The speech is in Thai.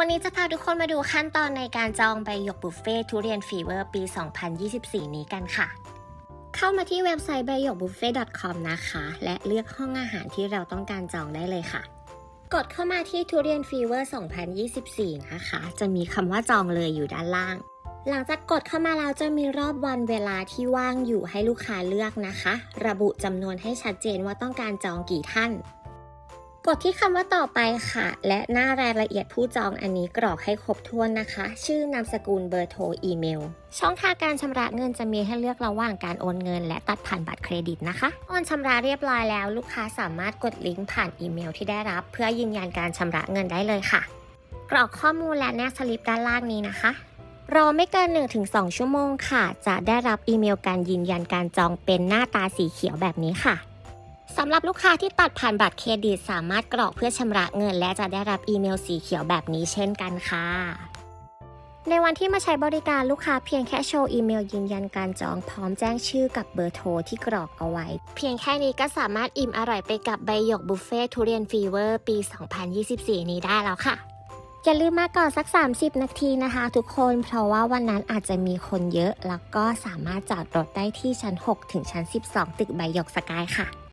วันนี้จะพาทุกคนมาดูขั้นตอนในการจองใบหยกบุฟเฟ่ทุเรียนฟีเวอร์ปี 2024 นี้กันค่ะ เข้ามาที่เว็บไซต์ใบหยกบุฟเฟ่ .com นะคะ และเลือกห้องอาหารที่เราต้องการจองได้เลยค่ะ กดเข้ามาที่ทุเรียนฟีเวอร์ 2024 นะคะ จะมีคำว่าจองเลยอยู่ด้านล่าง หลังจากกดเข้ามาแล้วจะมีรอบวันเวลาที่ว่างอยู่ให้ลูกค้าเลือกนะคะ ระบุจำนวนให้ชัดเจนว่าต้องการจองกี่ท่าน กดที่คำว่าต่อไปค่ะ และหน้ารายละเอียดผู้จองอันนี้กรอกให้ครบถ้วนนะคะ ชื่อนามสกุลเบอร์โทรอีเมล ช่องทางการชำระเงินจะมีให้เลือกระหว่างการโอนเงิน และตัดผ่านบัตรเครดิตนะคะโอนชำระเรียบร้อยแล้ว ลูกค้าสามารถกดลิงก์ผ่านอีเมลที่ได้รับ เพื่อยืนยันการชำระเงินได้เลยค่ะ กรอกข้อมูลและแนบสลิปด้านล่างนี้นะคะรอไม่เกิน 1-2 ชั่วโมงค่ะ จะได้รับอีเมลการยืนยันการจองเป็นหน้าตาสีเขียวแบบนี้ค่ะ สำหรับลูกค้าที่ตัดผ่านบัตรเครดิตสามารถกรอกเพื่อชำระเงิน และจะได้รับอีเมลสีเขียวแบบนี้เช่นกันค่ะ ในวันที่มาใช้บริการลูกค้าเพียงแค่โชว์อีเมลยืนยันการจองพร้อมแจ้งชื่อกับเบอร์โทรที่กรอกเอาไว้ เพียงแค่นี้ก็สามารถอิ่มอร่อยไปกับใบหยกบุฟเฟ่ทุเรียนฟีเวอร์ปี 2024 นี้ได้แล้วค่ะอย่าลืมมาก่อนสัก 30 นาทีนะคะ ทุกคนเพราะว่าวันนั้นอาจจะมีคนเยอะ แล้วก็สามารถจอดรถได้ที่ชั้น 6 ถึงชั้น 12 ตึกใบหยกสกายค่ะ